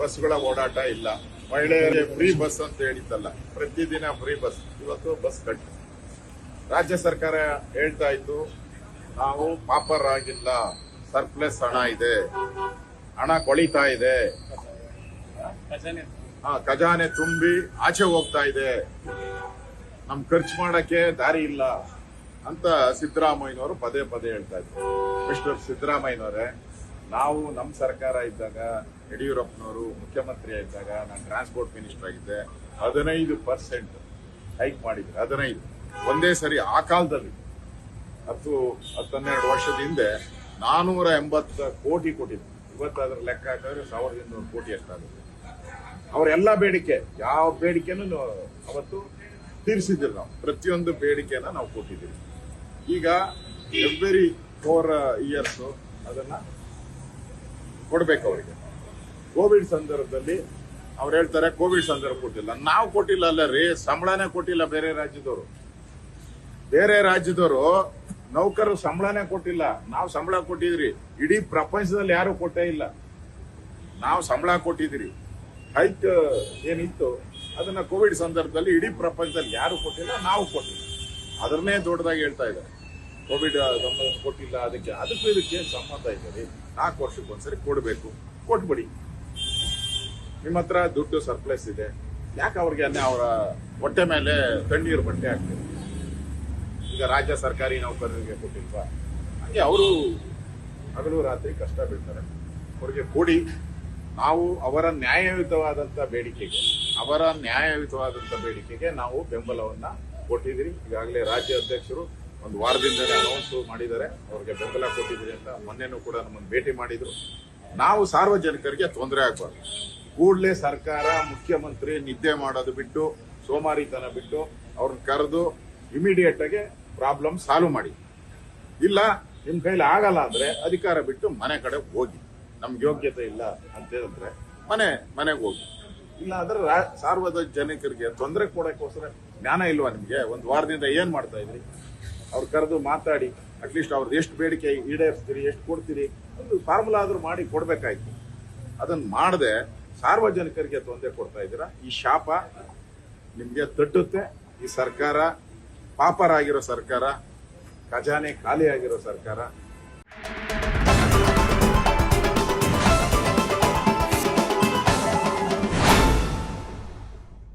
ಬಸ್ಗಳ ಓಡಾಟ ಇಲ್ಲ. ಮಹಿಳೆಯರಿಗೆ ಫ್ರೀ ಬಸ್ ಅಂತ ಹೇಳಿದ್ದಲ್ಲ. ಪ್ರತಿದಿನ ಫ್ರೀ ಬಸ್. ಇವತ್ತು ಬಸ್ ಕಟ್. ರಾಜ್ಯ ಸರ್ಕಾರ ಹೇಳ್ತಾ ಇತ್ತು ನಾವು ಪಾಪರ್ ಆಗಿಲ್ಲ. ಸರ್ಪ್ಲಸ್ ಹಣ ಇದೆ. ಹಣ ಕೊಳಿತಾ ಇದೆ. ಖಜಾನೆ ತುಂಬಿ ಆಚೆ ಹೋಗ್ತಾ ಇದೆ. ನಮ್ ಖರ್ಚು ಮಾಡಕ್ಕೆ ದಾರಿ ಇಲ್ಲ ಅಂತ ಸಿದ್ದರಾಮಯ್ಯನವರು ಪದೇ ಪದೇ ಹೇಳ್ತಾ ಇದ್ರು. ಮಿಸ್ಟರ್ ಸಿದ್ದರಾಮಯ್ಯನವರೇ ನಾವು ನಮ್ಮ ಸರ್ಕಾರ ಇದ್ದಾಗ ಯಡಿಯೂರಪ್ಪನವರು ಮುಖ್ಯಮಂತ್ರಿ ಇದ್ದಾಗ ನಾನು ಟ್ರಾನ್ಸ್ಪೋರ್ಟ್ ಮಿನಿಸ್ಟರ್ ಆಗಿದ್ದೆ. ಹದಿನೈದು ಪರ್ಸೆಂಟ್ ಹೈಕ್ ಮಾಡಿದ್ರು. ಹದಿನೈದು. ಒಂದೇ ಸರಿ ಆ ಕಾಲದಲ್ಲಿ. ಹತ್ತು ಹತ್ತನ್ನೆರಡು ವರ್ಷದ ಹಿಂದೆ ನಾನೂರ ಎಂಬತ್ತು ಕೋಟಿ ಕೊಟ್ಟಿದ್ರು. ಇವತ್ತು ಅದರ ಲೆಕ್ಕ ಹಾಕಿದ್ರೆ ಸಾವಿರದ ಇನ್ನೂರು ಕೋಟಿ ಅಷ್ಟಾಗುತ್ತೆ. ಅವರೆಲ್ಲ ಬೇಡಿಕೆ, ಯಾವ ಬೇಡಿಕೆನೂ ಅವತ್ತು ತೀರಿಸಿದ್ದೀವಿ ನಾವು. ಪ್ರತಿಯೊಂದು ಬೇಡಿಕೆನ ನಾವು ಕೊಟ್ಟಿದ್ದೀವಿ. ಈಗ ಎವ್ರಿ ಫೋರ್ ಇಯರ್ಸು ಅದನ್ನ ಕೊಡ್ಬೇಕು ಅವರಿಗೆ. ಕೋವಿಡ್ ಸಂದರ್ಭದಲ್ಲಿ ಅವ್ರು ಹೇಳ್ತಾರೆ, ಕೋವಿಡ್ ಸಂದರ್ಭ ಕೊಟ್ಟಿಲ್ಲ. ನಾವು ಕೊಟ್ಟಿಲ್ಲ ಅಲ್ಲ ರೀ, ಸಂಬಳನೇ ಕೊಟ್ಟಿಲ್ಲ ಬೇರೆ ರಾಜ್ಯದವರು. ಬೇರೆ ರಾಜ್ಯದವರು ನೌಕರರು ಸಂಬಳನೇ ಕೊಟ್ಟಿಲ್ಲ. ನಾವು ಸಂಬಳ ಕೊಟ್ಟಿದ್ರಿ. ಇಡೀ ಪ್ರಪಂಚದಲ್ಲಿ ಯಾರು ಕೊಟ್ಟೇ ಇಲ್ಲ. ನಾವು ಸಂಬಳ ಕೊಟ್ಟಿದ್ರಿ. ಹೈಕ್ ಏನಿತ್ತು, ಅದನ್ನ ಕೋವಿಡ್ ಸಂದರ್ಭದಲ್ಲಿ ಇಡೀ ಪ್ರಪಂಚದಲ್ಲಿ ಯಾರು ಕೊಟ್ಟಿಲ್ಲ, ನಾವು ಕೊಟ್ಟಿಲ್ಲ. ಅದನ್ನೇ ದೊಡ್ಡದಾಗಿ ಹೇಳ್ತಾ ಇದ್ದಾರೆ. ಕೋವಿಡ್ ಸಂಬಂಧ ಕೊಟ್ಟಿಲ್ಲ, ಅದಕ್ಕೆ ಅದಕ್ಕೂ ಇದಕ್ಕೆ ಸಂಬಂಧ ಇದೆ ರೀ ನಾಲ್ಕು ವರ್ಷಕ್ಕೆ ಒಂದ್ಸರಿ ಕೊಡಬೇಕು. ಕೊಟ್ಬಿಡಿ. ನಿಮ್ಮ ಹತ್ರ ದುಡ್ಡು ಸರ್ಪ್ಲೈಸ್ ಇದೆ. ಯಾಕೆ ಅವ್ರಿಗೆ ಅವರ ಹೊಟ್ಟೆ ಮೇಲೆ ತಣ್ಣೀರು ಬಟ್ಟೆ ಹಾಕ್ತೀವಿ ಈಗ ರಾಜ್ಯ ಸರ್ಕಾರಿ ನೌಕರರಿಗೆ ಕೊಟ್ಟಿಲ್ವಾ? ಹಂಗೆ ಅವರು ಹಗಲು ರಾತ್ರಿ ಕಷ್ಟ ಬೀಳ್ತಾರೆ. ಅವ್ರಿಗೆ ಕೊಡಿ. ನಾವು ಅವರ ನ್ಯಾಯಯುತವಾದಂಥ ಬೇಡಿಕೆಗೆ, ಅವರ ನ್ಯಾಯಯುತವಾದಂಥ ಬೇಡಿಕೆಗೆ ನಾವು ಬೆಂಬಲವನ್ನು ಕೊಟ್ಟಿದ್ದೀರಿ. ಈಗಾಗಲೇ ರಾಜ್ಯ ಅಧ್ಯಕ್ಷರು ಒಂದು ವಾರದಿಂದಲೇ ಅನೌನ್ಸ್ ಮಾಡಿದ್ದಾರೆ. ಅವ್ರಿಗೆ ಬೆಂಬಲ ಕೊಟ್ಟಿದ್ದೀರಿ ಅಂತ ಮೊನ್ನೆನೂ ಕೂಡ ನಮ್ಮನ್ನು ಭೇಟಿ ಮಾಡಿದ್ರು. ನಾವು ಸಾರ್ವಜನಿಕರಿಗೆ ತೊಂದರೆ ಆಗಬಾರ್ದು. ಕೂಡಲೇ ಸರ್ಕಾರ, ಮುಖ್ಯಮಂತ್ರಿ ನಿದ್ದೆ ಮಾಡೋದು ಬಿಟ್ಟು, ಸೋಮಾರಿತನ ಬಿಟ್ಟು ಅವ್ರನ್ನ ಕರೆದು ಇಮಿಡಿಯೇಟ್ ಆಗಿ ಪ್ರಾಬ್ಲಮ್ ಸಾಲ್ವ್ ಮಾಡಿ. ಇಲ್ಲ, ನಿಮ್ ಕೈಲಿ ಆಗಲ್ಲ ಅಂದ್ರೆ ಅಧಿಕಾರ ಬಿಟ್ಟು ಮನೆ ಕಡೆ ಹೋಗಿ. ನಮ್ಗೆ ಯೋಗ್ಯತೆ ಇಲ್ಲ ಅಂತ ಹೇಳಿದ್ರೆ ಮನೆ, ಮನೆಗೆ ಹೋಗಿ. ಇಲ್ಲ ಅಂದ್ರೆ ಸಾರ್ವಜನಿಕರಿಗೆ ತೊಂದರೆ ಕೊಡೋಕ್ಕೋಸ್ಕರ ಜ್ಞಾನ ಇಲ್ವಾ ನಿಮ್ಗೆ? ಒಂದು ವಾರದಿಂದ ಏನ್ ಮಾಡ್ತಾ ಇದ್ರಿ? ಅವ್ರು ಕರೆದು ಮಾತಾಡಿ ಅಟ್ಲೀಸ್ಟ್ ಅವ್ರದ್ದು ಎಷ್ಟು ಬೇಡಿಕೆ ಈಡೇರಿಸ್ತೀರಿ, ಎಷ್ಟು ಕೊಡ್ತೀರಿ, ಒಂದು ಫಾರ್ಮುಲಾ ಆದರೂ ಮಾಡಿ ಕೊಡಬೇಕಾಯ್ತು. ಅದನ್ನು ಮಾಡದೆ ಸಾರ್ವಜನಿಕರಿಗೆ ತೊಂದರೆ ಕೊಡ್ತಾ ಇದ್ದೀರಾ. ಈ ಶಾಪ ನಿಮಗೆ ತಟ್ಟುತ್ತೆ. ಈ ಸರ್ಕಾರ ಪಾಪರಾಗಿರೋ ಸರ್ಕಾರ, ಖಜಾನೆ ಖಾಲಿ ಆಗಿರೋ ಸರ್ಕಾರ